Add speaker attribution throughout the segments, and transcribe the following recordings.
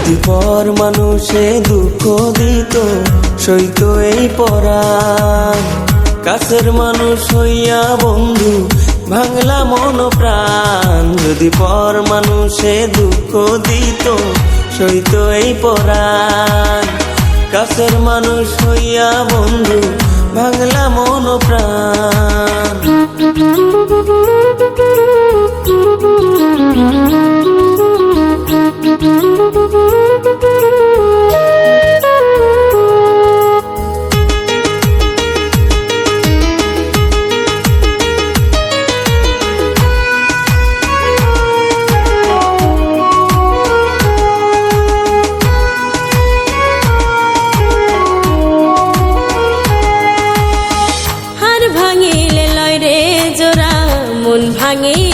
Speaker 1: পর মানুষে দুঃখ দিত, সইত এই পরাণ কাছের মানুষ হইয়া বন্ধু, ভাঙলা মন প্রাণ। যদি পর মানুষে দুঃখ দিত, সইত এই পরাণ কাছের মানুষ হইয়া বন্ধু ভাঙিলে
Speaker 2: লয় রে জোড়া মন ভাঙিলে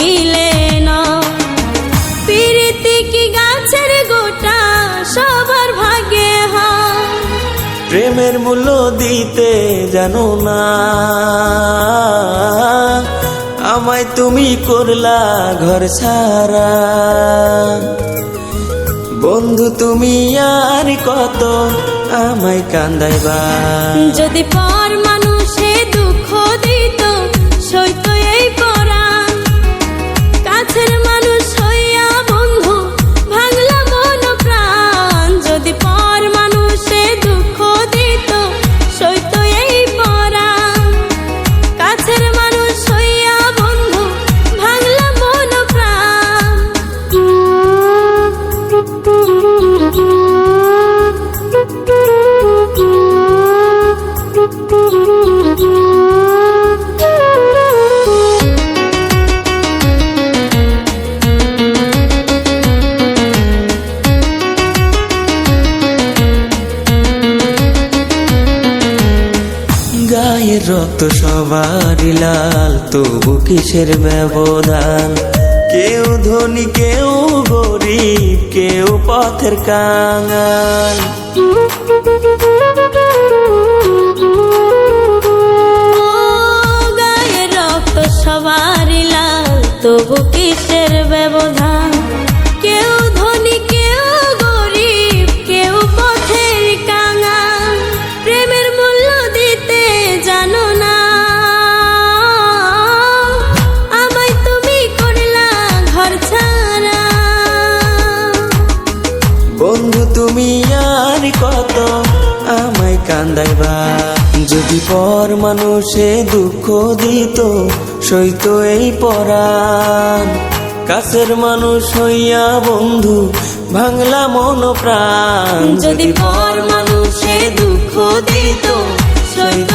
Speaker 2: ভাঙিলে নয় পিরিতি কি গাছের গোটা সবার ভাগে হয়
Speaker 1: প্রেমের মূল্য দিতে জানো না। আমায় তুমি করলা ঘর ছাড়া। বন্ধু তুমি আর কত আমায় কান্দাইবা।
Speaker 2: যদি পর
Speaker 1: রক্ত সবারই লাল, তবু কিসের ব্যবধান? কেউ ধনী, কেউ গরিব, কেউ পথের কাঙাল।
Speaker 2: গায়ের রক্ত সবারই লাল, তবু কিসের ব্যবধান?
Speaker 1: কান্দাইবা যদি পর মানুষে দুঃখ দিত, সইত এই পরাণ। কাছের মানুষ হইয়া বন্ধু, ভাঙলা মন প্রাণ
Speaker 2: যদি পর মানুষে দুঃখ দিত, সইত